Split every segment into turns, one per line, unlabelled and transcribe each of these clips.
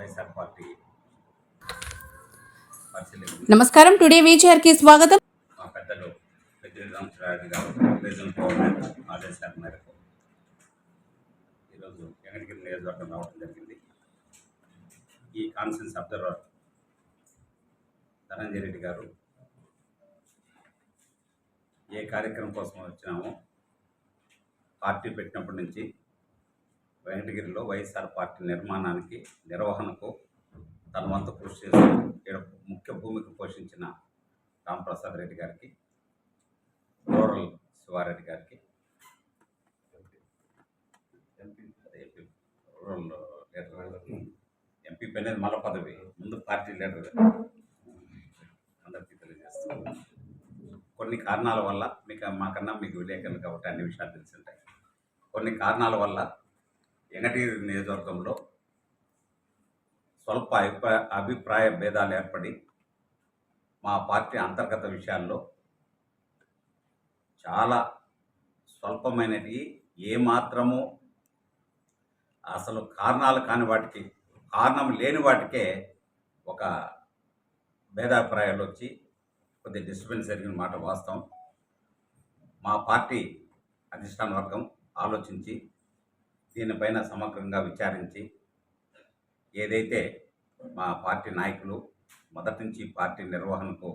YSR party నమస్కారం. Today feature స్వాగతం.
మా పెద్దలు పెద్దలు రామచరాజు గారు రీజనల్ ఆదేశాల మేరకు ఈరోజు ఎక్కడికి నియోజకవర్గం రావడం జరిగింది. ఈ కాన్ఫరెన్స్ అబ్జర్వర్ ధనంజయ రెడ్డి గారు ఏ కార్యక్రమం కోసం వచ్చినామో పార్టీ పెట్టినప్పటి నుంచి వెంకటగిరిలో వైఎస్ఆర్ పార్టీ నిర్మాణానికి నిర్వహణకు తన వంతు కృషి చేస్తూ ఈడ ముఖ్య భూమిక పోషించిన రామప్రసాద్ రెడ్డి గారికి రూరల్ శివారెడ్డి గారికి ఎంపీ రూరల్ లీడర్ ఎంపీ అనేది మల పదవి. ముందు పార్టీ లీడర్. అందరికీ తెలియజేస్తాం కొన్ని కారణాల వల్ల మీకు మాకన్నా మీకు విలేకరులు కాబట్టి అన్ని విషయాలు తెలిసి ఉంటాయి. కొన్ని కారణాల వల్ల వెంకటగిరి నియోజకవర్గంలో స్వల్ప అభిప్రాయ అభిప్రాయ భేదాలు ఏర్పడి మా పార్టీ అంతర్గత విషయాల్లో చాలా స్వల్పమైనవి. ఏమాత్రము అసలు కారణాలు కాని వాటికి కారణం లేని వాటికే ఒక భేదాభిప్రాయాలు వచ్చి కొద్ది డిస్టర్బెన్స్ జరిగిన మాట వాస్తవం. మా పార్టీ అధిష్టాన వర్గం ఆలోచించి దీనిపైన సమగ్రంగా విచారించి ఏదైతే మా పార్టీ నాయకులు మొదటి నుంచి పార్టీ నిర్వహణకు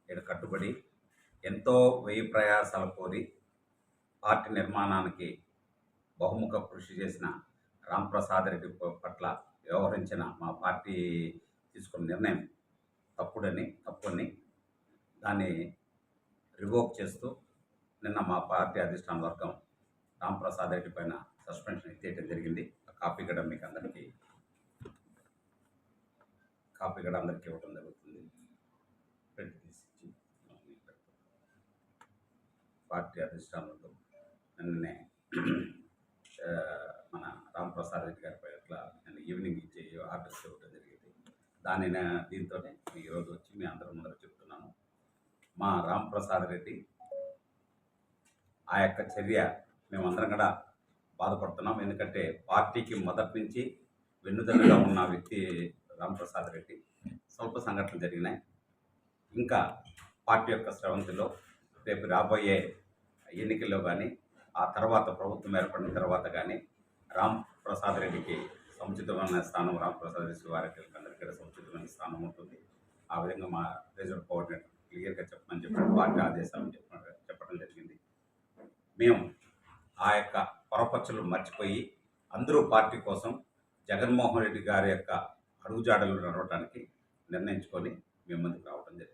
ఇక్కడ కట్టుబడి ఎంతో వెయ్యి ప్రయాసాలు కోరి పార్టీ నిర్మాణానికి బహుముఖ కృషి చేసిన రాంప్రసాద్ రెడ్డి పట్ల వ్యవహరించిన మా పార్టీ తీసుకున్న నిర్ణయం తప్పుడని తప్పుని దాన్ని రివోక్ చేస్తూ నిన్న మా పార్టీ అధిష్టాన వర్గం రాంప్రసాద్ రెడ్డి పైన సస్పెన్షన్ ఎత్తేయడం జరిగింది. ఆ కాపీ కూడా మీకు అందరికీ కాపీ కూడా అందరికీ ఇవ్వడం జరుగుతుంది. ప్రింట్ తీసి పార్టీ అధిష్టానంలో నిన్ననే మన రాంప్రసాద్ రెడ్డి గారి పట్ల నేను ఈవినింగ్ ఇచ్చే ఆర్డర్స్ ఇవ్వడం జరిగింది. దాని దీంతోనే ఈరోజు వచ్చి మీ అందరి ముందర చెప్తున్నాను. మా రామప్రసాద్ రెడ్డి ఆ యొక్క చర్య మేమందరం కూడా బాధపడుతున్నాం. ఎందుకంటే పార్టీకి మొదటి నుంచి వెన్నుదన్నుగా ఉన్న వ్యక్తి రామప్రసాద్ రెడ్డి స్వల్ప సంఘటనలు జరిగినాయి. ఇంకా పార్టీ యొక్క స్రవంతిలో రేపు రాబోయే ఎన్నికల్లో కానీ ఆ తర్వాత ప్రభుత్వం ఏర్పడిన తర్వాత కానీ రామ్ ప్రసాద్ రెడ్డికి సముచితమైన స్థానం రామప్రసాద్ రెడ్డి వారికి అందరికీ సముచితమైన స్థానం ఉంటుంది. ఆ విధంగా మా రిజర్వ్ కోఆర్డినేటర్ క్లియర్గా చెప్పమని చెప్పి పార్టీ ఆదేశాలను చెప్పడం చెప్పడం జరిగింది. మేము ఆ యొక్క పొరపచ్చులు మర్చిపోయి అందరూ పార్టీ కోసం జగన్మోహన్ రెడ్డి గారి యొక్క అడుగుజాడలు నడవడానికి నిర్ణయించుకొని మేము ముందుకు రావడం జరిగింది.